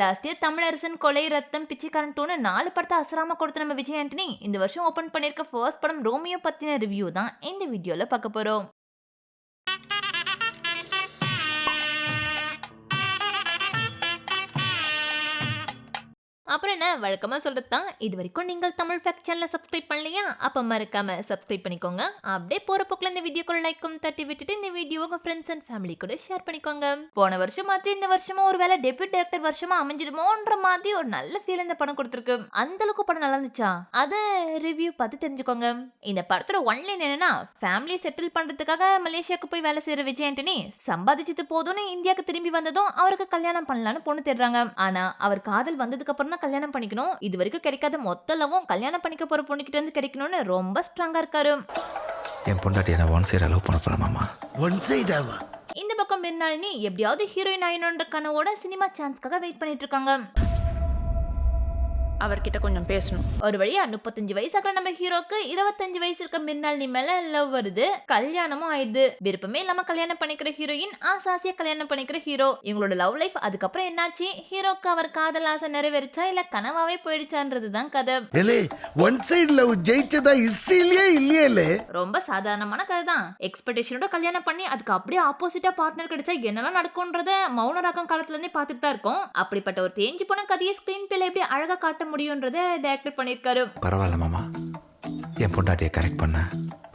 Last year Tamilarasan கொலை ரத்தம் பிச்சைக்காரன் டூன்னு நாலு படத்தை அசராம கொடுத்த நம்ம விஜய் ஆண்டனி. இந்த வருஷம் ஓப்பன் பண்ணியிருக்க ஃபர்ஸ்ட் படம் ரோமியோ பற்றின ரிவ்யூ தான். இந்த வீடியோவில் பார்க்க போகிறோம் அப்புறம் என்ன வழக்கமாக சொல்கிறது தான். இது வரைக்கும் நீங்கள் தமிழ் ஃபேக்ட் சேனலை சப்ஸ்கிரைப் பண்ணலையா? அப்போ மறக்காமல் சப்ஸ்கிரைப் பண்ணிக்கோங்க. அப்படியே போகிற போக்கில் இந்த வீடியோக்குள்ள லைக்கும் தட்டி விட்டுட்டு இந்த வீடியோ உங்கள் ஃப்ரெண்ட்ஸ் அண்ட் ஃபேமிலி கூட ஷேர் பண்ணிக்கோங்க. போன வருஷம் மாற்றி இந்த வருஷமும் ஒரு வேளை டெபியூட் டேரக்டர் வருஷமாக அமைஞ்சிடுமோன்ற மாதிரி ஒரு நல்ல ஃபீல் இந்த படம் கொடுத்துருக்கு. அந்த அளவுக்கு படம் நல்லா இருந்துச்சா? அதை ரிவ்யூ பார்த்து தெரிஞ்சுக்கோங்க. இந்த படத்தோட ஒன்லைன் என்னன்னா ஃபேமிலியை செட்டில் பண்ணுறதுக்காக மலேசியாவுக்கு போய் வேலை செய்கிற விஜய் ஆண்டனி சம்பாதிச்சது போதும்னு இந்தியாவுக்கு திரும்பி வந்ததும் அவருக்கு கல்யாணம் பண்ணலான்னு பொண்ணு தேடுறாங்க. ஆனால் அவர் காதல் வந்ததுக்கு அப்புறம் தான் கல்யாணம் பண்ணிக்கணும். இது வரைக்கும் கிடைக்காத மொத்த லவும் கல்யாணம் பண்ணிக்க போற பொண்ணுகிட்ட இருந்து கிடைக்கணும்னு ரொம்ப ஸ்ட்ராங்கா இருக்காரு. என் பொண்டாட்டியை நான் ஒன் சைடு அலோவ் பண்ண போகிறேன் ஒன் சைடாவா இந்த பக்கம் மிருந்தாளினி எப்படியாவது ஹீரோயின் ஆயினுன்ற கனவோட சினிமா சான்ஸ்க்காக வெயிட் பண்ணிட்டு இருக்காங்க. அவர்கிட்ட கொஞ்சம் பேசணும். ஒரு வழியா முப்பத்தஞ்சு வயசாகிற நம்ம ஹீரோக்கு இருபத்தஞ்சு வயசு இருக்க மிர்னாலினி மேல லவ் வருது கல்யாணமும் ஆயிடுது. விருப்பமே இல்லாம கல்யாணம் பண்ணிக்கிற ஹீரோயின் ஆசாசியா கல்யாணம் பண்ணிக்கிற ஹீரோ. இவங்களோட லவ் லைஃப் அதுக்கப்புறம் என்னாச்சு? ஹீரோக்கு அவர் காதல் ஆசை நிறைவேறிச்சா? இல்ல கனவாவே போயிடுச்சான்றது தான் கதை ஒன் சைடு லவ் ஜெயிச்சதா ஹிஸ்டரியிலே இல்லையே ரொம்ப சாதாரணமான கதை தான் எக்ஸ்பெக்டேஷனோட கல்யாணம் பண்ணி அதுக்கு அப்படியே ஆப்போசிட்டா பார்ட்னர் கிடைச்சா என்னெல்லாம் நடக்கும்ன்றத மௌன ராகம் காலத்துல இருந்தே பார்த்துட்டு தான் இருக்கோம். அப்படிப்பட்ட ஒரு தேஞ்சு போன கதையை ஸ்கிரீன் பிளே எப்படி அழகா காட்ட முடியுன்றதை டேரக்டர் பண்ணியிருக்காரு. பரவாயில்ல மாமா. என் பொண்டாட்டியை கரெக்ட் பண்ண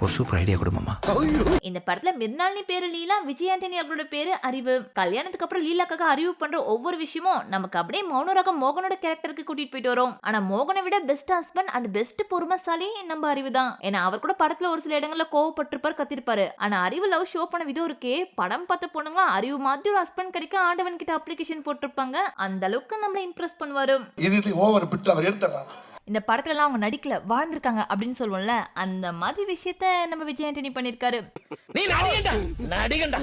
ஒரு சூப்பர் ஐடியா கொடு மாமா. ஐயோ இந்த படத்துல மிர்னாலினி பேரு லீலா விஜய் ஆண்டனி அவர்களோட பேரு அறிவு. கல்யாணத்துக்கு அப்புறம் லீலாக்காக அறிவு பண்ற ஒவ்வொரு விஷயமும் நமக்கு அப்படியே மௌனராகம் மோகனோட கேரக்டருக்கு கூட்டிட்டு போயிட்டு வரும். ஆனா மோகனை விட பெஸ்ட் ஹஸ்பண்ட் அண்ட் பெஸ்ட் பொறுமசாலி நம்ம அறிவு தான் ஏன்னா அவர் கூட படத்துல ஒரு சில இடங்கள்ல கோவப்பட்டிருப்பாரு கத்திருப்பாரு. ஆனா அறிவு லவ் ஷோ பண்ண விதம் இருக்கே படம் பார்த்த பொண்ணுங்க அறிவு மாதிரி ஒரு ஹஸ்பண்ட் கிடைக்க ஆண்டவன் கிட்ட அப்ளிகேஷன் போட்டிருப்பாங்க. அந்த அளவுக்கு நம்மள இம்ப்ரெஸ் பண்ணுவாரு. இது ஓவர் பிட்டு அவர் எடுத்துடலாம். இந்த படத்துலலாம் அவங்க நடிக்கல வாழ்ந்திருக்காங்க அப்படின்னு சொல்லுவோம்ல அந்த மாதிரி விஷயத்த நம்ம விஜய் ஆண்டனி பண்ணியிருக்காரு நீ நடிகண்டா? நடிகண்டா?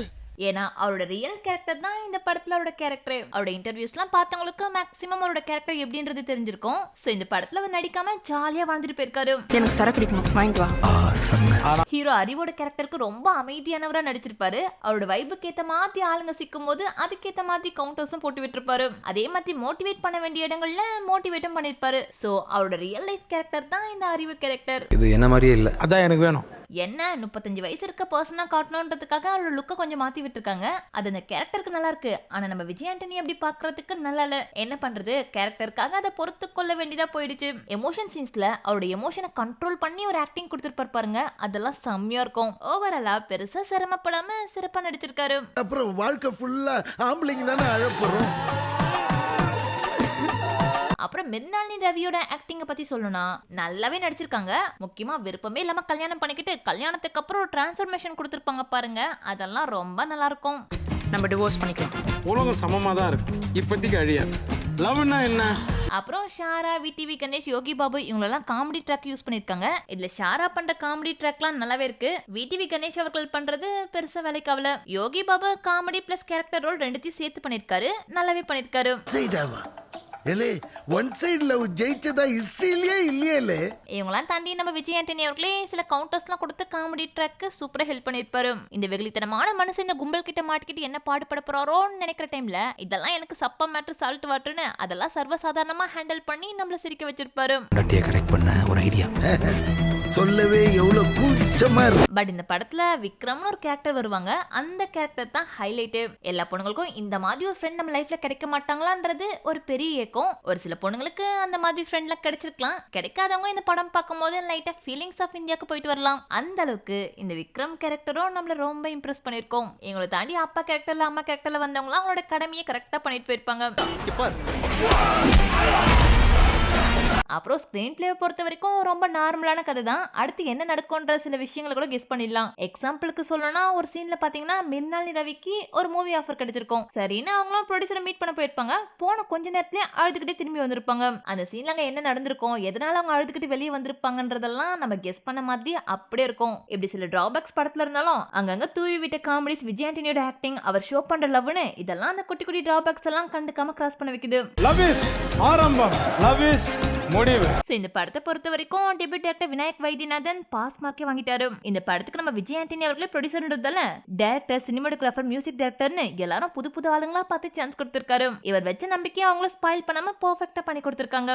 ஏன்னா அவரோட ரியல் கேரக்டர் தான் இந்த படத்துல அவரோட கேரக்டர் அவரோட இன்டர்வியூஸ்லாம் பார்த்தவங்களுக்கு மேக்ஸிமம் அவரோட கேரக்டர் எப்படின்றது தெரிஞ்சிருக்கும். ஸோ இந்த படத்துல அவர் நடிக்காம ஜாலியா வாழ்ந்துட்டு போயிருக்காரு. எனக்கு சரக்கு அடிக்கணும் வாங்கிட்டு வா. ஆசங்க ஹீரோ அறிவோட கேரக்டருக்கு ரொம்ப அமைதியானவரா நடிச்சிருப்பாரு. அவரோட வைபுக்கு ஏத்த மாதிரி ஆளுங்க சிக்கும் போது அதுக்கேத்த மாதிரி கவுண்டர்ஸும் போட்டு விட்டுருப்பாரு. அதே மாதிரி மோட்டிவேட் பண்ண வேண்டிய இடங்கள்ல மோட்டிவேட்டும் பண்ணிருப்பாரு. சோ அவரோட ரியல் லைஃப் கேரக்டர் தான் இந்த அறிவு கேரக்டர் இது என்ன மாதிரியே இல்லை. அதான் எனக்கு வேணும். என்ன முப்பத்தஞ்சு வயசு இருக்க பர்சனா காட்டணுன்றதுக்காக அவரோட லுக்கை கொஞ்சம் மாத்தி விட்டுருக்காங்க. அது அந்த கேரக்டருக்கு நல்லா இருக்கு. ஆனா நம்ம விஜய் ஆண்டனி அப்படி பாக்குறதுக்கு நல்லா இல்ல. என்ன பண்றது? கேரக்டருக்காக அதை பொறுத்து கொள்ள வேண்டியதா போயிடுச்சு. எமோஷன் சீன்ஸ்ல அவரோட எமோஷனை கண்ட்ரோல் பண்ணி ஒரு ஆக்டிங் கொடுத்துருப்பாரு பாருங்க. அதெல்லாம் செம்மையா இருக்கும். ஓவராலா பெருசா சிரமப்படாம சிறப்பா நடிச்சிருக்காரு. அப்புறம் வாழ்க்கை ஃபுல்லா ஆம்பளைங்க தானே அழப்போறோம். அப்புறம் மிர்னாலினி ரவியோட ஆக்டிங்கை பத்தி சொல்லணும்னா நல்லாவே நடிச்சிருக்காங்க. முக்கியமா விருப்பமே இல்லாம கல்யாணம் பண்ணிக்கிட்டு கல்யாணத்துக்கு அப்புறம் ஒரு டிரான்ஸ்ஃபர்மேஷன் கொடுத்துருப்பாங்க பாருங்க. அதெல்லாம் ரொம்ப நல்லா இருக்கும் நம்ம டிவோர்ஸ் பண்ணிக்கலாம். உலகம் சமமாக தான் இருக்கு. இப்போதைக்கு அழியாது லவ்னா என்ன? அப்புறம் ஷாரா விடிவி கணேஷ் யோகி பாபு இவங்களெல்லாம் காமெடி ட்ராக் யூஸ் பண்ணியிருக்காங்க. இதுல ஷாரா பண்ற காமெடி ட்ராக்லாம் நல்லாவே இருக்கு. விடிவி கணேஷ் அவர்கள் பண்றது பெருசா வேலைக்கு ஆகல Yogi Babu comedy plus character role ரெண்டுத்தையும் சேர்த்து பண்ணியிருக்காரு. நல்லாவே பண்ணியிருக்காரு. ஏலே ஒன் சைடு லவ் ஜெயிச்சதா ஹிஸ்டரியிலே இல்லையே இவங்களாம் தாண்டி நம்ம விஜய் ஆண்டனி அவர்களே சில கவுண்டர்ஸ்லாம் கொடுத்து காமெடி ட்ராக்கு சூப்பரா ஹெல்ப் பண்ணியிருப்பாரு. இந்த வெகுளித்தனமான மனசு இந்த கும்பல் கிட்ட மாட்டிக்கிட்டு என்ன பாடுபட போறாரோன்னு நினைக்கிற டைம்ல இதெல்லாம் எனக்கு சப்ப மேட்ரு சால்ட் வாட்டர்னு அதெல்லாம் சர்வசாதாரணமா ஹேண்டில் பண்ணி நம்மள சிரிக்க வச்சிருப்பாரு. கரெக்ட் பண்ண ஒரு ஐடியா சொல்லவே எவ்வளவு பட் இந்த படத்துல விக்ரம்னு ஒரு கேரக்டர் வருவாங்க. அந்த கேரக்டர் தான் ஹைலைட்டு எல்லா பொண்ணுங்களுக்கும் இந்த மாதிரி ஒரு ஃப்ரெண்ட் நம்ம லைஃப்ல கிடைக்க மாட்டாங்களான்றது ஒரு பெரிய ஏக்கம். ஒரு சில பொண்ணுங்களுக்கு அந்த மாதிரி ஃப்ரெண்ட்லாம் கிடைச்சிருக்கலாம். கிடைக்காதவங்க இந்த படம் பார்க்கும்போது லைட்டா ஃபீலிங்ஸ் ஆஃப் இந்தியாவுக்கு போயிட்டு வரலாம். அந்த அளவுக்கு இந்த விக்ரம் கேரக்டரும் நம்மள ரொம்ப இம்ப்ரெஸ் பண்ணிருக்கோம் எங்களை தாண்டி அப்பா கேரக்டர்ல அம்மா கேரக்டர்ல வந்தவங்களாம் அவங்களோட கடமையை கரெக்டா பண்ணிட்டு போயிருப்பாங்க. அப்புறம் ஸ்க்ரீன் பிளேவை பொறுத்த வரைக்கும் ரொம்ப நார்மலான கதை தான் அடுத்து என்ன நடக்கும்ன்ற சில விஷயங்களை கூட கெஸ் பண்ணிடலாம். எக்ஸாம்பிளுக்கு சொல்லணும்னா ஒரு சீன்ல பாத்தீங்கன்னா மிர்னாலி ரவிக்கு ஒரு மூவி ஆஃபர் கிடைச்சிருக்கும். சரின்னு அவங்களும் ப்ரொடியூசரை மீட் பண்ண போயிருப்பாங்க. போன கொஞ்ச நேரத்திலே அழுதுகிட்டே திரும்பி வந்திருப்பாங்க. அந்த சீன்ல அங்க என்ன நடந்திருக்கும் எதனால அவங்க அழுதுகிட்டு வெளியே வந்திருப்பாங்கன்றதெல்லாம் நம்ம கெஸ் பண்ண மாதிரி அப்படியே இருக்கும். இப்படி சில டிராபேக்ஸ் படத்துல இருந்தாலும் அங்கங்க தூவி விட்ட காமெடிஸ் விஜய் ஆண்டனியோட ஆக்டிங் அவர் ஷோ பண்ற லவ்னு இதெல்லாம் அந்த குட்டி குட்டி டிராபேக்ஸ் எல்லாம் கண்டுக்காம கிராஸ் பண்ண வைக்குது. முடிவு. இந்த படத்தை பொறுத்த வரைக்கும் debut director Vinayak Vaidyanathan pass மார்க்கே வாங்கிட்டாரு. இந்த படத்துக்கு நம்ம விஜய் ஆண்டனி அவர்களே ப்ரொடியூசர்ன்றதால டேரக்டர் சினிமாட்டோகிராஃபர் மியூசிக் டைரக்டர்னு எல்லாரும் புது புது ஆளுங்களா பார்த்து சான்ஸ் கொடுத்திருக்காரு. இவர் வச்ச நம்பிக்கையை அவங்கள ஸ்பாயில் பண்ணாம பெர்ஃபெக்ட்டா பண்ணி கொடுத்திருக்காங்க.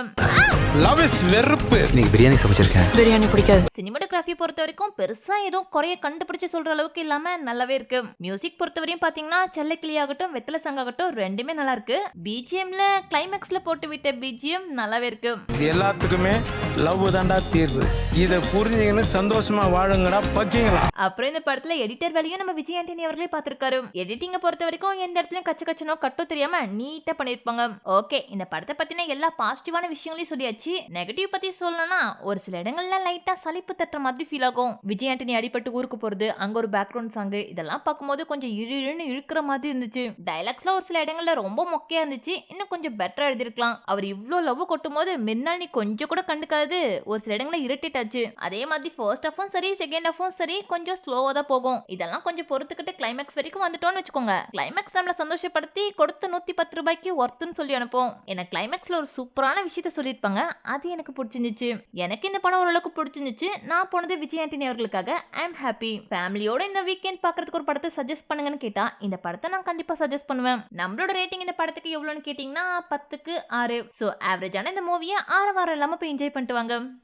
லவ் இஸ் வெறுப்பு. இன்னைக்கு பிரியாணி சமைச்சிருக்கேன். பிரியாணி பிடிக்காது. சினிமாட்டோகிராஃபி பொறுத்த வரைக்கும் பெருசா எதுவும் குறைய கண்டுபிடிச்சு சொல்ற அளவுக்கு இல்லாம நல்லாவே இருக்கு. மியூசிக் பொறுத்த வரையும் பாத்தீங்கன்னா செல்லக்கிளி ஆகட்டும் வெத்தலை சங்காகட்டும் ரெண்டுமே நல்லா இருக்கு. பிஜிஎம்ல கிளைமேக்ஸ்ல போட்டு விட்ட பிஜிஎம் நல்லாவே இருக்கு. எல்லாத்துக்குமே லவ் தாண்டா தீர்வு. இதை புரிஞ்சுக்கின்னு சந்தோஷமா வாழுங்கடா பக்கிங்களா? அப்புறம் இந்த படத்துல எடிட்டர் வேலையும் நம்ம விஜய் ஆண்டனி அவர்களே பார்த்திருக்காரு. எடிட்டிங்க பொறுத்த வரைக்கும் எந்த இடத்துலயும் கச்ச கச்சனோ கட்டோ தெரியாம நீட்டா பண்ணிருப்பாங்க. ஓகே இந்த படத்தை பத்தின எல்லா பாசிட்டிவான விஷயங்களையும் சொல்லியாச்சு. நெகட்டிவ் பத்தி சொல்லணும்னா ஒரு சில இடங்கள்ல லைட்டா சலிப்பு தட்டுற மாதிரி ஃபீல் ஆகும். விஜய் ஆண்டனி அடிபட்டு ஊருக்கு போறது அங்க ஒரு பேக்ரவுண்ட் சாங் இதெல்லாம் பார்க்கும்போது கொஞ்சம் இழு இழுன்னு இழுக்கிற மாதிரி இருந்துச்சு. டைலாக்ஸ்ல ஒரு சில இடங்கள்ல ரொம்ப மொக்கையா இருந்துச்சு. இன்னும் கொஞ்சம் பெட்டரா எழுதிருக்கலாம் அவர் இவ்வளோ லவ் கொட்டும் போது மின்னல் நீ கொஞ்சம் கூட கண்டுக்காது. ஒரு சில இடங்கள்ல இரிட்டேட் ஆச்சு. அதே மாதிரி ஃபர்ஸ்ட் ஹாஃபும் சரி செகண்ட் ஹாஃபும் சரி கொஞ்சம் ஸ்லோவா தான் போகும். இதெல்லாம் கொஞ்சம் பொறுத்துக்கிட்டு கிளைமேக்ஸ் வரைக்கும் வந்துட்டோம்னு வச்சுக்கோங்க. கிளைமேக்ஸ் நம்மள சந்தோஷப்படுத்தி கொடுத்த நூத்தி பத்து ரூபாய்க்கு ஒர்த்துன்னு சொல்லி அனுப்போம் எனக்கு கிளைமேக்ஸ்ல ஒரு சூப்பரான விஷயத்த சொல்லியிருப்பாங்க. அது எனக்கு பிடிச்சிருந்துச்சு. எனக்கு இந்த படம் ஓரளவுக்கு பிடிச்சிருந்துச்சு. நான் போனது விஜய் ஆண்டனி அவர்களுக்காக. ஐ எம் ஹாப்பி ஃபேமிலியோட இந்த வீக்கெண்ட் பார்க்கறதுக்கு ஒரு படத்தை சஜஸ்ட் பண்ணுங்கன்னு கேட்டா இந்த படத்தை நான் கண்டிப்பா சஜஸ்ட் பண்ணுவேன். நம்மளோட ரேட்டிங் இந்த படத்துக்கு எவ்வளோன்னு கேட்டிங்கன்னா பத்துக்கு ஆறு. ஸோ ஆவரேஜான இந்த மூவியை ஆறு வாரம் இல்லாமல் போய் என்ஜாய் பண்ணிட்டு வாங்க.